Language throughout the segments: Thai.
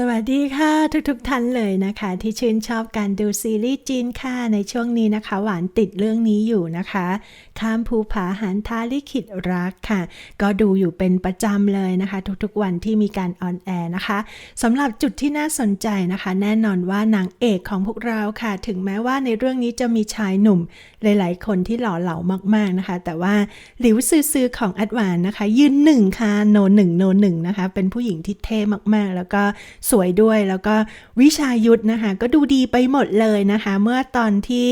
สวัสดีค่ะทุกๆทท่านเลยนะคะ ที่ชื่นชอบการดูซีรีส์จีนค่ะ ในช่วงนี้นะคะ หวานติดเรื่องนี้อยู่นะคะ ข้ามภูผาหันทาลิขิตรักค่ะ ก็ดูอยู่เป็นประจำเลยนะคะ ทุกๆวันที่มีการออนแอร์นะคะสำหรับจุดที่น่าสนใจนะคะ แน่นอนว่านางเอกของพวกเราค่ะ ถึงแม้ว่าในเรื่องนี้จะมีชายหนุ่ม หลายๆ คนที่หล่อเหลามากๆนะคะ แต่ว่าหลิวซือของอัดหวานนะคะ ยืนหนึ่งค่ะโนหนึ่งโนหนึ่งนะคะ เป็นผู้หญิงที่เท่มากๆ แล้วก็สวยด้วยแล้วก็วิชายุทธนะคะ ก็ดูดีไปหมดเลยนะคะ เมื่อตอนที่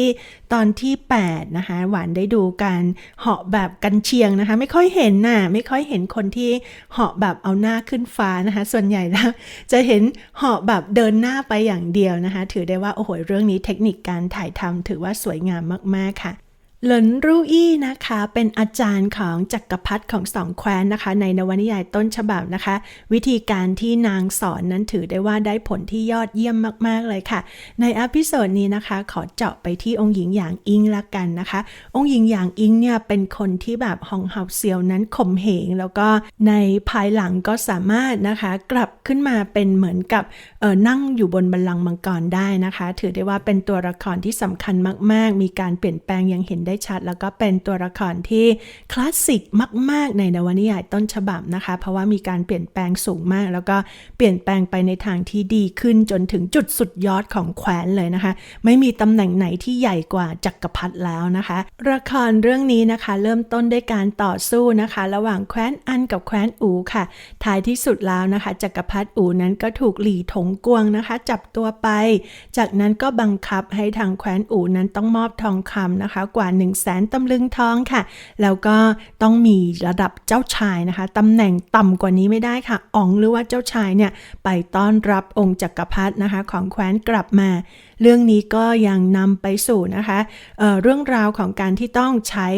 ตอนที่ 8 นะคะ หวานได้ดูการเหาะแบบกันเชียงนะคะ ไม่ค่อยเห็นน่ะไม่ค่อยเห็นคนที่เหาะแบบเอาหน้าขึ้นฟ้านะคะ ส่วนใหญ่แล้วจะเห็นเหาะแบบเดินหน้าไปอย่างเดียวนะคะ ถือได้ว่าโอ้โหเรื่องนี้เทคนิคการถ่ายทำถือว่าสวยงามมากๆค่ะ หลินรูอี้นะคะ เป็นอาจารย์ของจักรพรรดิของสองแคว้นนะคะ ในนวนิยายต้นฉบับนะคะ วิธีการที่นางสอนนั้นถือได้ว่าได้ผลที่ยอดเยี่ยมมาก ๆ เลยค่ะ ในอพิโซดนี้นะคะ ขอเจาะไปที่องค์หญิงหยางอิงละกันนะคะ องค์หญิงหยางอิงเนี่ยเป็นคนที่แบบฮองเฮาเซียวนั้นข่มเหง แล้วก็ในภายหลังก็สามารถนะคะกลับขึ้นมาเป็นเหมือนกับเออนั่งอยู่บนบัลลังก์มังกรได้นะคะ ถือได้ว่าเป็นตัวละครที่สำคัญมาก ๆ มีการเปลี่ยนแปลงอย่างเห็นได้ชัด แล้วก็เป็นตัวละครที่คลาสสิกมาก ๆ ในนวนิยายต้นฉบับนะคะ เพราะว่ามีการเปลี่ยนแปลงสูงมาก แล้วก็เปลี่ยนแปลงไปในทางที่ดีขึ้นจนถึงจุดสุดยอดของแคว้นเลยนะคะ ไม่มีตำแหน่งไหนที่ใหญ่กว่าจักรพรรดิแล้วนะคะละครเรื่องนี้นะคะ เริ่มต้นด้วยการต่อสู้นะคะ ระหว่างแคว้นอันกับแคว้นอูค่ะท้ายที่สุดแล้วนะคะจักรพรรดิอูนั้นก็ถูกหลี่ถงกวงนะคะ จับตัวไป จากนั้นก็บังคับให้ทางแคว้นอูนั้นต้องมอบทองคำนะคะกว่า1 0 0 0 0แสนตำลึงทองค่ะ แล้วก็ต้องมีระดับเจ้าชายนะคะตำแหน่งต่ำกว่านี้ไม่ได้ค่ะอ๋องหรือว่าเจ้าชายเนี่ยไปต้อนรับองค์จักรพรรดินะคะของแคว้นกลับมา เรื่องนี้ก็ยังนำไปสู่นะคะเเรื่องราวของการที่ต้องใช้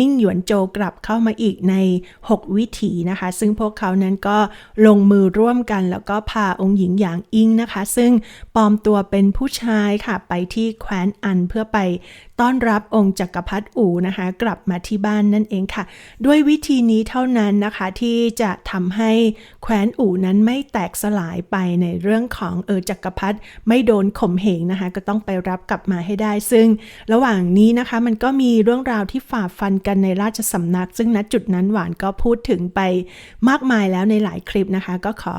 นิ่งหยวนโจกลับเข้ามาอีกใน 6 วิถีนะคะ ซึ่งพวกเขานั้นก็ลงมือร่วมกัน แล้วก็พาองค์หญิงหยางอิงนะคะ ซึ่งปลอมตัวเป็นผู้ชายค่ะไปที่แคว้นอันเพื่อไป ต้อนรับองค์จักรพรรดิอูนะคะกลับมาที่บ้านนั่นเองค่ะ ด้วยวิธีนี้เท่านั้นนะคะที่จะทำให้แคว้นอู่นั้นไม่แตกสลายไปในเรื่องของเออจักรพรรดิไม่โดนข่มเหงนะคะก็ต้องไปรับกลับมาให้ได้ ซึ่งระหว่างนี้นะคะมันก็มีเรื่องราวที่ฝ่าฟันกันในราชสำนัก ซึ่งณจุดนั้นหวานก็พูดถึงไปมากมายแล้วในหลายคลิปนะคะ ก็ขอ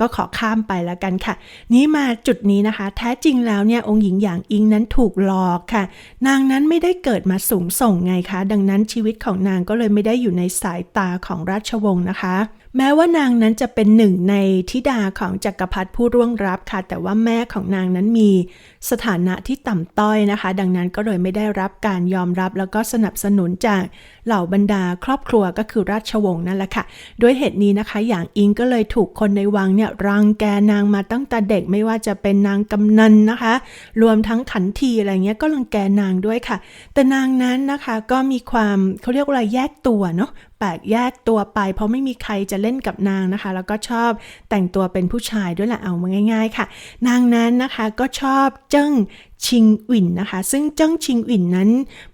ก็ขอข้ามไปแล้วกันค่ะ นี้มาจุดนี้นะคะ แท้จริงแล้วเนี่ยองค์หญิงอย่างอิงนั้นถูกหลอกค่ะนางนั้นไม่ได้เกิดมาสูงส่งไงคะ ดังนั้นชีวิตของนางก็เลยไม่ได้อยู่ในสายตาของราชวงศ์นะคะ แม้ว่านางนั้นจะเป็นหนึ่งในธิดาของจักรพรรดิผู้ร่วงรับค่ะ แต่ว่าแม่ของนางนั้นมีสถานะที่ต่ำต้อยนะคะ ดังนั้นก็เลยไม่ได้รับการยอมรับแล้วก็สนับสนุนจากเหล่าบรรดาครอบครัวก็คือราชวงศ์นั่นแหละค่ะ ด้วยเหตุนี้นะคะอย่างอิงก็เลยถูกคนในวังเนี่ยรังแกนางมาตั้งแต่เด็กไม่ว่าจะเป็นนางกำนันนะคะ รวมทั้งขันทีอะไรเงี้ยก็รังแกนางด้วยค่ะ แต่นางนั้นนะคะก็มีความเขาเรียกว่าอะไรแยกตัวเนาะ แปลกแยกตัวไป เพราะไม่มีใครจะเล่นกับนางนะคะ แล้วก็ชอบแต่งตัวเป็นผู้ชายด้วยแหละเอามาง่าย ๆ ค่ะ นางนั้นนะคะก็ชอบเจิ้ง ชิงอินนะคะ ซึ่งเจิ้งชิงอินนั้น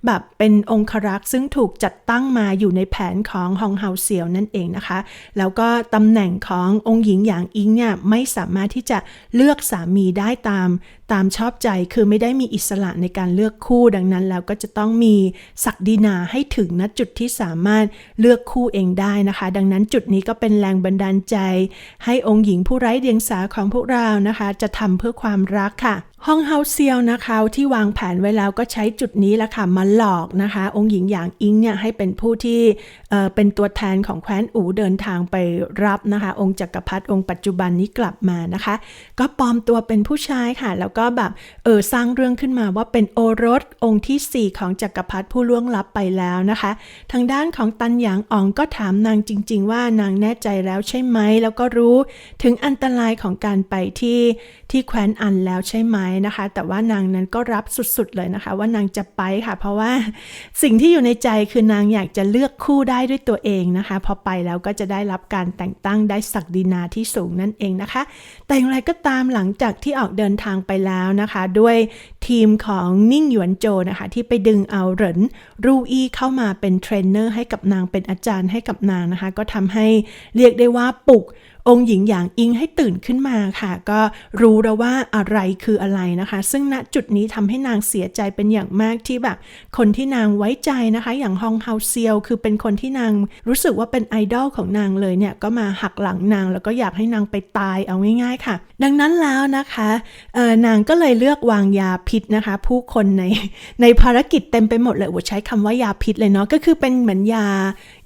แบบเป็นองครักษ์ซึ่งถูกจัดตั้งมาอยู่ในแผนของฮองเฮาเซียวนั่นเองนะคะ แล้วก็ตำแหน่งขององค์หญิงหยางอิงเนี่ยไม่สามารถที่จะเลือกสามีได้ตามตามชอบใจคือไม่ได้มีอิสระในการเลือกคู่ดังนั้น แล้วก็จะต้องมีศักดินาให้ถึงณจุดที่สามารถเลือกคู่เองได้นะคะ ดังนั้นจุดนี้ก็เป็นแรงบันดาลใจ ให้องค์หญิงผู้ไร้เดียงสาของพวกเรานะคะ จะทำเพื่อความรักค่ะ ห้องเฮาเซียวนะคะที่วางแผนไว้แล้วก็ใช้จุดนี้แหละค่ะมาหลอกนะคะ องค์หญิงอย่างอิงเนี่ยให้เป็นผู้ที่เเป็นตัวแทนของแคว้นอูเดินทางไปรับนะคะ องค์จักรพรรดิองค์ปัจจุบันนี้กลับมานะคะ ก็ปลอมตัวเป็นผู้ชายค่ะ แล้วก็แบบเออสร้างเรื่องขึ้นมาว่าเป็นโอรสองค์ที่ 4 ของจักรพรรดิผู้ล่วงลับไปแล้วนะคะ ทางด้านของตันหยางอองก็ถามนางจริง ๆ ว่านางแน่ใจแล้วใช่ไหมแล้วก็รู้ถึงอันตรายของการไปที่ที่แคว้นอันแล้วใช่ไหมนะคะ แต่ว่านางนั้นก็รับสุดๆเลยนะคะ ว่านางจะไปค่ะ เพราะว่าสิ่งที่อยู่ในใจคือนางอยากจะเลือกคู่ได้ด้วยตัวเองนะคะ พอไปแล้วก็จะได้รับการแต่งตั้งได้ศักดินาที่สูงนั่นเองนะคะ แต่อย่างไรก็ตามหลังจากที่ออกเดินทางไปแล้วนะคะ ด้วยทีมของนิ่งหยวนโจนะคะ ที่ไปดึงเอาเหรินรูอี้เข้ามาเป็นเทรนเนอร์ให้กับนางเป็นอาจารย์ให้กับนางนะคะ ก็ทำให้เรียกได้ว่าปลุก องค์หญิงหยางอิงให้ตื่นขึ้นมาค่ะ ก็รู้แล้วว่าอะไรคืออะไรนะคะ ซึ่งณจุดนี้ทำให้นางเสียใจเป็นอย่างมากที่แบบ คนที่นางไว้ใจนะคะ อย่างฮองเฮาเซียวคือเป็นคนที่นางรู้สึกว่าเป็นไอดอลของนางเลยเนี่ย ก็มาหักหลังนางแล้วก็อยากให้นางไปตายเอาง่าย ๆ ค่ะ ดังนั้นแล้วนะคะนางก็เลยเลือกวางยาพิษนะคะ ผู้คนในในภารกิจเต็มไปหมดเลยโอ้ใช้คำว่ายาพิษเลยเนาะก็คือเป็นเหมือนยา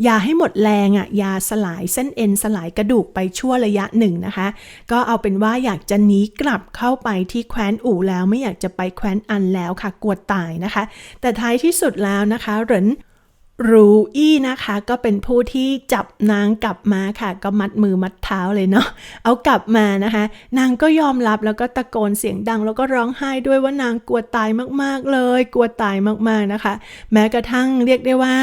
ยาให้หมดแรงอะยาสลายเส้นเอ็นสลายกระดูกไปช่วว่าระยะหนึ่งนะคะ ก็เอาเป็นว่าอยากจะหนีกลับเข้าไปที่แคว้นอู่แล้วไม่อยากจะไปแคว้นอันแล้วค่ะกลัวตายนะคะ แต่ท้ายที่สุดแล้วนะคะเหริน รูอี้นะคะก็เป็นผู้ที่จับนางกลับมาค่ะ ก็มัดมือมัดเท้าเลยเนาะเอากลับมานะคะ นางก็ยอมรับแล้วก็ตะโกนเสียงดัง แล้วก็ร้องไห้ด้วยว่านางกลัวตายมากๆเลย กลัวตายมากๆนะคะ แม้กระทั่งเรียกได้ว่า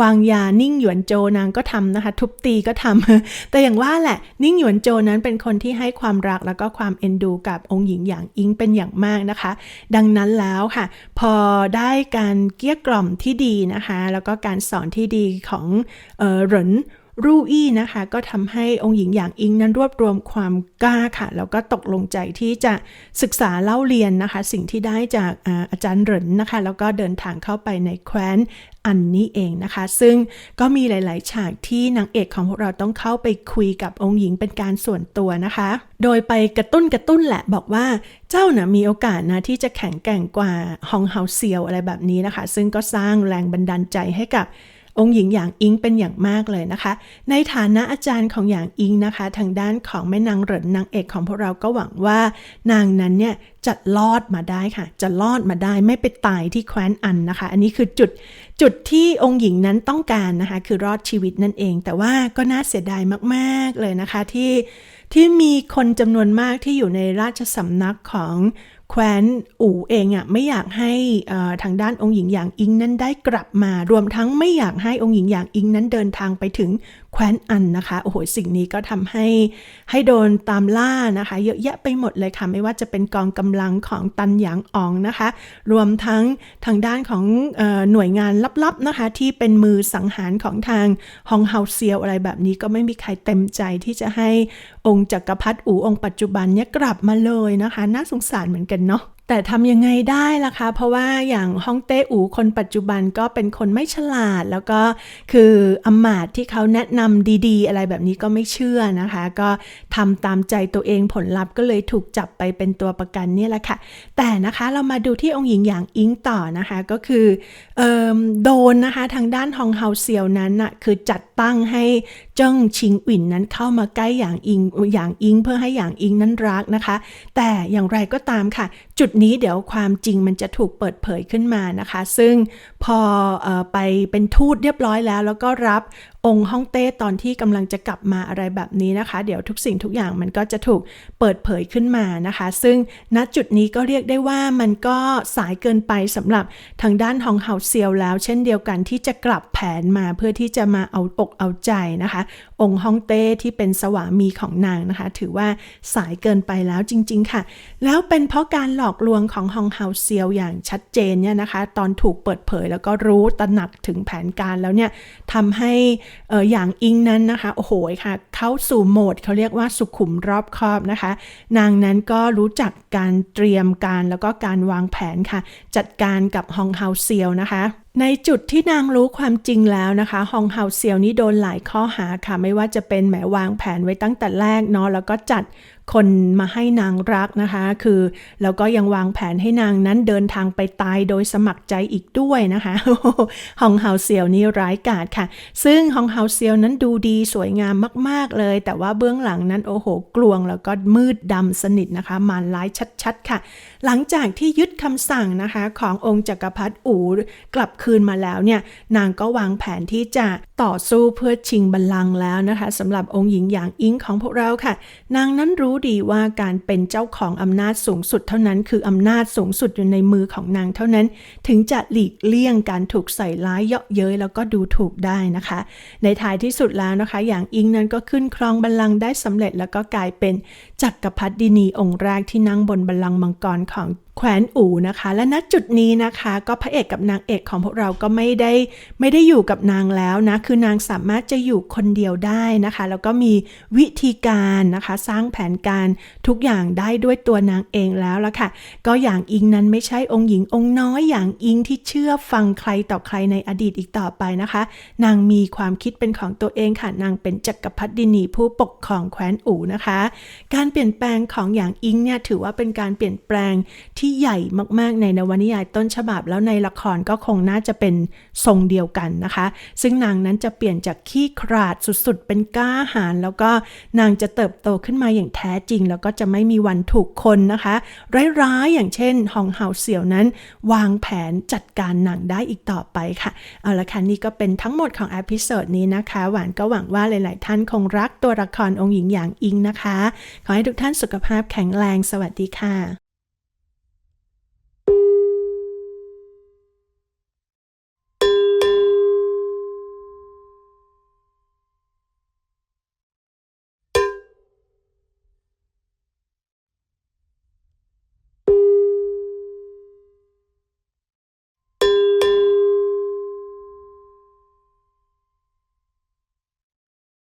วางยานิ่งหยวนโจนางก็ทำนะคะ ทุบตีก็ทำแต่อย่างว่าแหละนิ่งหยวนโจนั้นเป็นคนที่ให้ความรักแล้วก็ความเอ็นดูกับองค์หญิงอย่างอิงเป็นอย่างมากนะคะ ดังนั้นแล้วค่ะ พอได้การเกลี้ยกล่อมที่ดีนะคะ แล้วก็การสอนที่ดีของเออหริน รูอี้นะคะก็ทำให้องค์หญิงอย่างอิงนั้นรวบรวมความกล้าค่ะ แล้วก็ตกลงใจที่จะศึกษาเล่าเรียนนะคะ สิ่งที่ได้จากอาจารย์เหรินนะคะ แล้วก็เดินทางเข้าไปในแคว้นอันนี้เองนะคะ ซึ่งก็มีหลาย ๆ ฉากที่นางเอกของพวกเราต้องเข้าไปคุยกับองค์หญิงเป็นการส่วนตัวนะคะ โดยไปกระตุ้นกระตุ้นแหละบอกว่าเจ้านะมีโอกาสนะที่จะแข็งแกร่งกว่าฮองเฮาเซียวอะไรแบบนี้นะคะ ซึ่งก็สร้างแรงบันดาลใจให้กับ องค์หญิงอย่างอิงเป็นอย่างมากเลยนะคะ ในฐานะอาจารย์ของอย่างอิงนะคะ ทางด้านของแม่นางเหรินนางเอกของพวกเราก็หวังว่า นางนั้นเนี่ยจะรอดมาได้ค่ะ จะรอดมาได้ไม่ไปตายที่แคว้นอันนะคะ อันนี้คือจุดจุดที่องค์หญิงนั้นต้องการนะคะ คือรอดชีวิตนั่นเอง แต่ว่าก็น่าเสียดายมากๆเลยนะคะที่ที่มีคนจำนวนมากที่อยู่ในราชสำนักของ แคว้นอู่เองอะไม่อยากให้ทางด้านองค์หญิงอย่างอิงนั้นได้กลับมา รวมทั้งไม่อยากให้องค์หญิงอย่างอิงนั้นเดินทางไปถึง แคว้นอันนะคะ โอ้โห สิ่งนี้ก็ทำให้ให้โดนตามล่านะคะ เยอะแยะไปหมดเลยค่ะ ไม่ว่าจะเป็นกองกำลังของตันหยางอองนะคะ รวมทั้งทางด้านของออหน่วยงานลับๆนะคะ ที่เป็นมือสังหารของทางฮองเฮาเซียวอะไรแบบนี้ก็ไม่มีใครเต็มใจที่จะให้องค์จักรพรรดิอูองค์ปัจจุบันเนี่ยกลับมาเลยนะคะ น่าสงสารเหมือนกันเนาะ แต่ทำยังไงได้ล่ะคะ เพราะว่าอย่างฮ่องเต้อูคนปัจจุบันก็เป็นคนไม่ฉลาด แล้วก็คืออำมาตที่เขาแนะนำดีๆ อะไรแบบนี้ก็ไม่เชื่อนะคะ ก็ทำตามใจตัวเองผลลัพธ์ก็เลยถูกจับไปเป็นตัวประกันเนี่ยแหละค่ะ แต่นะคะเรามาดูที่องค์หญิงอย่างอิงต่อนะคะก็คืออโดนนะคะทางด้านฮองเฮาเซียวนั้นน่ะคือจัดตั้งให้ เจิ้งชิงอินนั้นเข้ามาใกล้อย่างอิงอย่างอิงเพื่อให้อย่างอิงนั้นรักนะคะ แต่อย่างไรก็ตามค่ะ จุดนี้เดี๋ยวความจริงมันจะถูกเปิดเผยขึ้นมานะคะ ซึ่งพอออไปเป็นทูตเรียบร้อยแล้ว แล้วก็รับองค์ฮ่องเต้ตอนที่กำลังจะกลับมาอะไรแบบนี้นะคะ เดี๋ยวทุกสิ่งทุกอย่างมันก็จะถูกเปิดเผยขึ้นมานะคะ ซึ่งณจุดนี้ก็เรียกได้ว่ามันก็สายเกินไปสำหรับทางด้านฮองเฮาเซียวแล้ว เช่นเดียวกันที่จะกลับแผนมาเพื่อที่จะมาเอาอกเอาใจนะคะ องค์ฮ่องเต้ที่เป็นสวามีของนางนะคะ ถือว่าสายเกินไปแล้วจริง ๆ ค่ะ แล้วเป็นเพราะการหลอกลวงของฮองเฮาเซียวอย่างชัดเจนเนี่ยนะคะ ตอนถูกเปิดเผยแล้วก็รู้ตระหนักถึงแผนการแล้วเนี่ยทำให้อออย่างอิงนั้นนะคะโอ้โหค่ะ เข้าสู่โหมดเขาเรียกว่าสุขุมรอบคอบนะคะ นางนั้นก็รู้จักการเตรียมการแล้วก็การวางแผนค่ะ จัดการกับฮองเฮาเซียวนะคะในจุดที่นางรู้ความจริงแล้วนะคะฮองเฮาเซียวนี่โดนหลายข้อหาค่ะ ไม่ว่าจะเป็นแหมวางแผนไว้ตั้งแต่แรกเนาะแล้วก็จัด คนมาให้นางรักนะคะ คือแล้วก็ยังวางแผนให้นางนั้นเดินทางไปตายโดยสมัครใจอีกด้วยนะคะฮองเฮาเซียวนี่ร้ายกาจค่ะ ซึ่งฮองเฮาเซียวนั้นดูดีสวยงามมาก ๆเลย แต่ว่าเบื้องหลังนั้นโอ้โหกลวงแล้วก็มืดดำสนิทนะคะมารร้ายชัดๆค่ะ หลังจากที่ยึดคำสั่งนะคะขององค์จักรพรรดิอูกลับคืนมาแล้วเนี่ยนางก็วางแผนที่จะ ต่อสู้เพื่อชิงบัลลังก์แล้วนะคะสำหรับองค์หญิงอย่างอิงของพวกเราค่ะ นางนั้นรู้ดีว่าการเป็นเจ้าของอำนาจสูงสุดเท่านั้น คืออำนาจสูงสุดอยู่ในมือของนางเท่านั้น ถึงจะหลีกเลี่ยงการถูกใส่ร้ายเยาะเย้ยแล้วก็ดูถูกได้นะคะ ในท้ายที่สุดแล้วนะคะอย่างอิงนั้นก็ขึ้นครองบัลลังก์ได้สำเร็จแล้วก็กลายเป็นจักรพรรดินีองค์แรกที่นั่งบนบัลลังก์มังกรของแขวนอู่นะคะ และณจุดนี้นะคะ ก็พระเอกกับนางเอกของพวกเราก็ไม่ได้ไม่ได้อยู่กับนางแล้วนะ คือนางสามารถจะอยู่คนเดียวได้นะคะ แล้วก็มีวิธีการนะคะ สร้างแผนการทุกอย่างได้ด้วยตัวนางเองแล้วละค่ะ ก็อย่างอิงนั้นไม่ใช่องค์หญิงองค์น้อยอย่างอิงที่เชื่อฟังใครต่อใครในอดีตอีกต่อไปนะคะ นางมีความคิดเป็นของตัวเองค่ะ นางเป็นจักรพรรดินีผู้ปกครองแคว้นอู่นะคะ การเปลี่ยนแปลงของอย่างอิงเนี่ยถือว่าเป็นการเปลี่ยนแปลงที่ใหญ่มากๆในนวนิยายต้นฉบับ แล้วในละครก็คงน่าจะเป็นทรงเดียวกันนะคะ ซึ่งนางนั้นจะเปลี่ยนจากขี้ขลาดสุดๆ เป็นกล้าหาญแล้วก็นางจะเติบโตขึ้นมาอย่างแท้จริง แล้วก็จะไม่มีวันถูกคนนะคะร้ายๆอย่างเช่นหองเห่าเสี่ยวนั้น วางแผนจัดการนางได้อีกต่อไปค่ะเอาละค่ะนี่ก็เป็นทั้งหมดของอพิโซดนี้นะคะ หวานก็หวังว่าหลาย ๆ ท่านคงรักตัวละครองค์หญิงอย่างอิงนะคะ ขอให้ทุกท่านสุขภาพแข็งแรงสวัสดีค่ะ